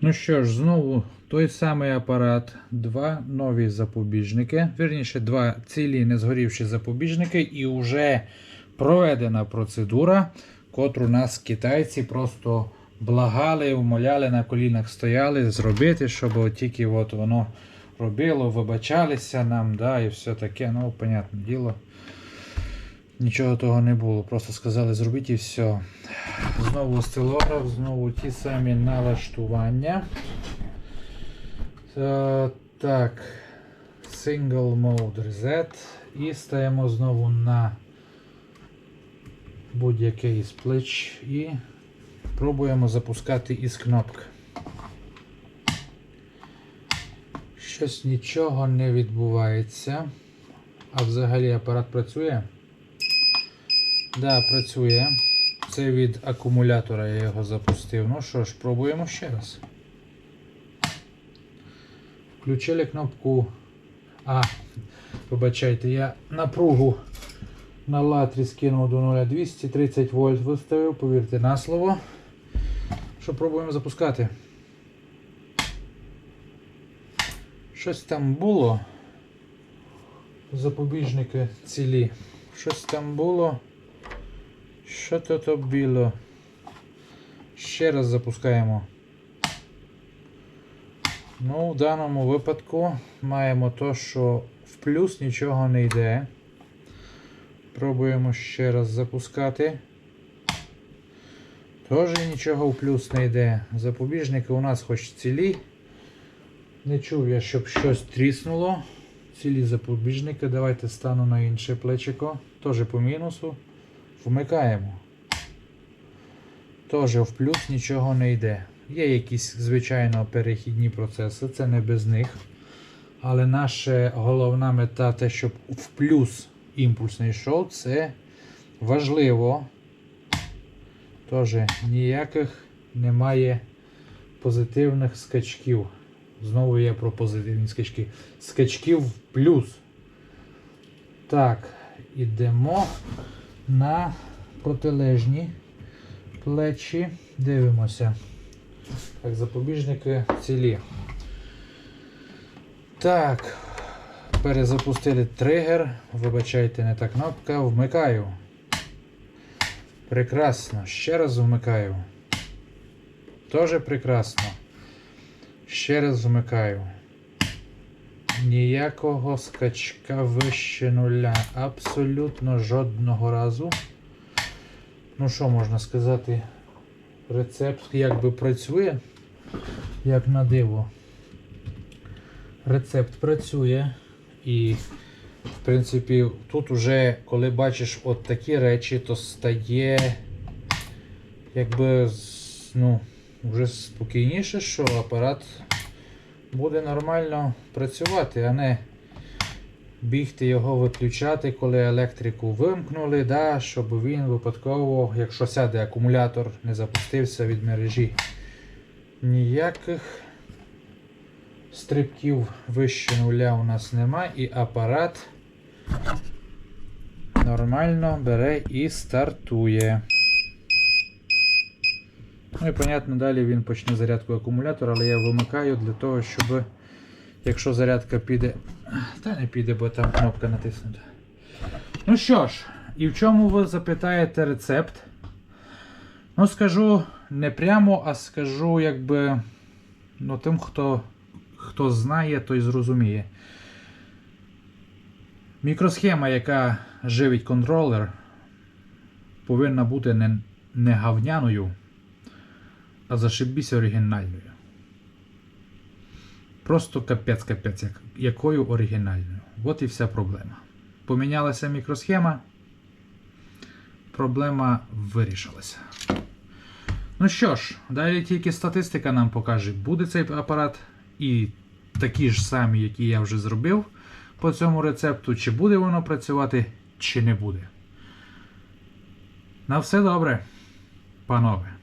Ну що ж, знову той самий апарат, два нові запобіжники, вірніше, два цілі не згорівші запобіжники, і вже проведена процедура, котру нас китайці просто благали, умоляли, на колінах стояли зробити, щоб тільки от воно робило, вибачалися нам, да, і все таке. Ну, понятне діло. Нічого того не було. Просто сказали зробіть і все. Знову осцилограф, знову ті самі налаштування. Е, так. Single Mode Reset. І стаємо знову на будь-який із плеч і пробуємо запускати із кнопки. Щось нічого не відбувається. А взагалі апарат працює? Да, працює. Це від акумулятора я його запустив. Ну що ж, пробуємо ще раз. Включили кнопку. А, вибачайте, я напругу на латрі скинув до 0, 230 вольт виставив, повірте на слово. Що пробуємо запускати? Щось там було. Запобіжники цілі. Щось там було. Що то то було? Ще раз запускаємо. Ну, в даному випадку маємо то, що в плюс нічого не йде. Пробуємо ще раз запускати. Теж нічого в плюс не йде. Запобіжники у нас хоч цілі. Не чув я, щоб щось тріснуло. Цілі запобіжники. Давайте стану на інше плечико. Теж по мінусу. Вмикаємо. Теж в плюс нічого не йде. Є якісь, звичайно, перехідні процеси, це не без них. Але наша головна мета, те, щоб в плюс імпульс не йшов, це важливо. Тож ніяких немає позитивних скачків. Знову є про позитивні скачки. Скачків в плюс. Так, ідемо на протилежні плечі. Дивимося. Так, запобіжники цілі. Так, перезапустили тригер. Вибачайте, не та кнопка. Вмикаю. Прекрасно. Ще раз вмикаю. Тоже прекрасно. Ще раз вмикаю. Ніякого скачка вище нуля. Абсолютно жодного разу. Ну що можна сказати? Рецепт якби працює, як на диво. Рецепт працює. І, в принципі, тут уже, коли бачиш от такі речі, то стає якби ну, вже спокійніше, що апарат буде нормально працювати, а не бігти його виключати, коли електрику вимкнули, да, щоб він випадково, якщо сяде акумулятор, не запустився від мережі. Ніяких стрибків вище нуля у нас нема, і апарат нормально бере і стартує. Ну і, понятно, далі він почне зарядку акумулятора, але я вимикаю для того, щоб якщо зарядка піде. Та не піде, бо там кнопка натиснута. Ну що ж, і в чому ви запитаєте рецепт? Ну, скажу не прямо, а скажу, якби ну, тим, хто, хто знає, той зрозуміє. Мікросхема, яка живить контролер, повинна бути не, не гавняною, а зашибісь оригінальною. Просто капець капець, як, якою оригінальною. От і вся проблема. Помінялася мікросхема, проблема вирішилася. Ну що ж, далі тільки статистика нам покаже, буде цей апарат і такі ж самі, які я вже зробив по цьому рецепту, чи буде воно працювати, чи не буде. На все добре, панове.